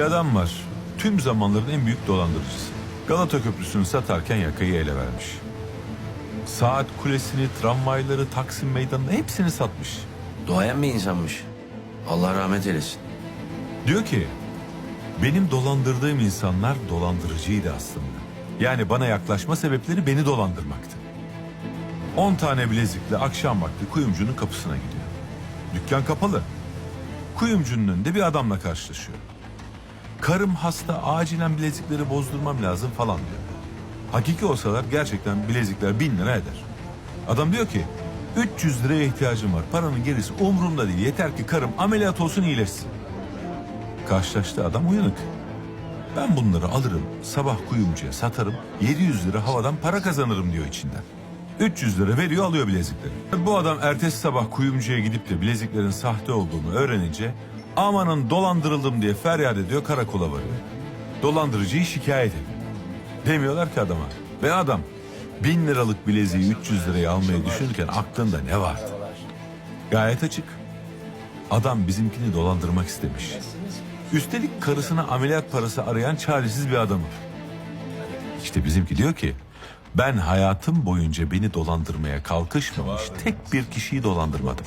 Bir adam var. Tüm zamanların en büyük dolandırıcısı. Galata Köprüsü'nü satarken yakayı ele vermiş. Saat kulesini, tramvayları, Taksim Meydanı'nı hepsini satmış. Doğayan bir insanmış. Allah rahmet eylesin. Diyor ki, benim dolandırdığım insanlar dolandırıcıydı aslında. Yani bana yaklaşma sebepleri beni dolandırmaktı. 10 tane bilezikle akşam vakti kuyumcunun kapısına gidiyor. Dükkan kapalı. Kuyumcunun önünde bir adamla karşılaşıyor. Karım hasta acilen bilezikleri bozdurmam lazım falan diyor. Hakiki olsalar gerçekten bilezikler bin lira eder. Adam diyor ki 300 liraya ihtiyacım var. Paranın gerisi umurumda değil. Yeter ki karım ameliyat olsun iyileşsin. Karşılaştı adam uyanık. Ben bunları alırım, sabah kuyumcuya satarım, 700 lira havadan para kazanırım diyor içinden. 300 lira veriyor alıyor bilezikleri. Bu adam ertesi sabah kuyumcuya gidip de bileziklerin sahte olduğunu öğrenince amanın dolandırıldım diye feryat ediyor karakola varıyor. Dolandırıcıyı şikayet ediyor. Demiyorlar ki adama. Ve adam bin liralık bileziği 300 liraya almayı düşünürken aklında ne vardı? Gayet açık. Adam bizimkini dolandırmak istemiş. Üstelik karısına ameliyat parası arayan çaresiz bir adamı. İşte bizimki diyor ki ben hayatım boyunca beni dolandırmaya kalkışmamış tek bir kişiyi dolandırmadım.